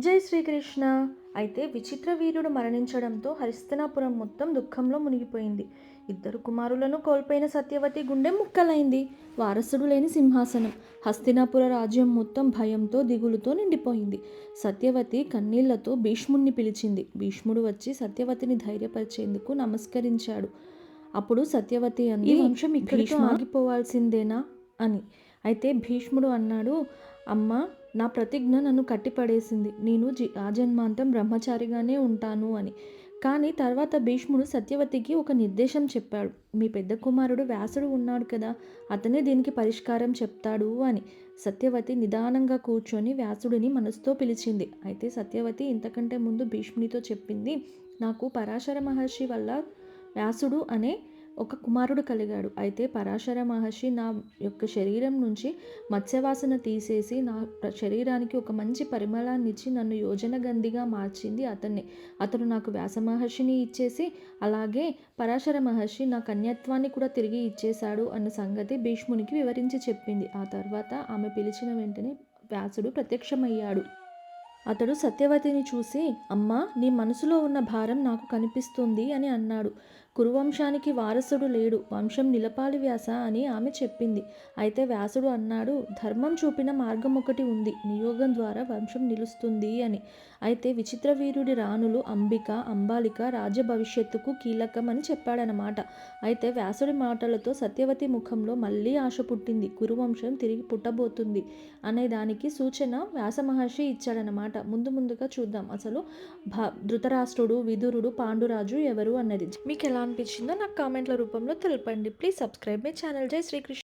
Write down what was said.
జై శ్రీకృష్ణ. అయితే విచిత్ర వీరుడు మరణించడంతో హరిస్తనాపురం మొత్తం దుఃఖంలో మునిగిపోయింది. ఇద్దరు కుమారులను కోల్పోయిన సత్యవతి గుండె ముక్కలైంది. వారసుడు లేని సింహాసనం. హస్తినాపుర రాజ్యం మొత్తం భయంతో దిగులుతో నిండిపోయింది. సత్యవతి కన్నీళ్ళతో భీష్ముడిని పిలిచింది. భీష్ముడు వచ్చి సత్యవతిని ధైర్యపరిచేందుకు నమస్కరించాడు. అప్పుడు సత్యవతి అంది వంశం ఇక్కడితో ఆగిపోవాల్సిందేనా? అని. అయితే భీష్ముడు అన్నాడు అమ్మ నా ప్రతిజ్ఞ నన్ను కట్టిపడేసింది. నేను జి ఆజన్మాంతం బ్రహ్మచారిగానే ఉంటాను అని. కానీ తర్వాత భీష్ముడు సత్యవతికి ఒక నిర్దేశం చెప్పాడు. మీ పెద్ద కుమారుడు వ్యాసుడు ఉన్నాడు కదా అతనే దీనికి పరిష్కారం చెప్తాడు అని. సత్యవతి నిదానంగా కూర్చొని వ్యాసుడిని మనసుతో పిలిచింది. అయితే సత్యవతి ఇంతకంటే ముందు భీష్మునితో చెప్పింది నాకు పరాశర మహర్షి వల్ల వ్యాసుడు అనే ఒక కుమారుడు కలిగాడు. అయితే పరాశర మహర్షి నా యొక్క శరీరం నుంచి మత్స్యవాసన తీసేసి నా శరీరానికి ఒక మంచి పరిమళాన్ని ఇచ్చి నన్ను యోజన గందిగా మార్చింది అతన్ని. అతను నాకు వ్యాస మహర్షిని ఇచ్చేసి అలాగే పరాశర మహర్షి నా కన్యత్వాన్ని కూడా తిరిగి ఇచ్చేశాడు అన్న సంగతి భీష్మునికి వివరించి చెప్పింది. ఆ తర్వాత ఆమె పిలిచిన వెంటనే వ్యాసుడు ప్రత్యక్షమయ్యాడు. అతడు సత్యవతిని చూసి అమ్మా నీ మనసులో ఉన్న భారం నాకు కనిపిస్తుంది అని అన్నాడు. కురువంశానికి వారసుడు లేడు. వంశం నిలపాలి వ్యాస అని ఆమె చెప్పింది. అయితే వ్యాసుడు అన్నాడు ధర్మం చూపిన మార్గం ఒకటి ఉంది. నియోగం ద్వారా వంశం నిలుస్తుంది అని. అయితే విచిత్ర వీరుడి రాణులు అంబిక అంబాలిక రాజ్య భవిష్యత్తుకు కీలకం అని చెప్పాడనమాట అయితే వ్యాసుడి మాటలతో సత్యవతి ముఖంలో మళ్ళీ ఆశ పుట్టింది. కురువంశం తిరిగి పుట్టబోతుంది అనే దానికి సూచన వ్యాస మహర్షి ఇచ్చాడనమాట ముందు ముందుగా చూద్దాం. అసలు భా ధృతరాష్ట్రుడు విదురుడు పాండురాజు ఎవరు అన్నది. మీకు ఎలా అనిపించిందో నాకు కామెంట్ల రూపంలో తెలపండి. ప్లీజ్ సబ్స్క్రైబ్ మై ఛానల్ జై శ్రీకృష్ణ.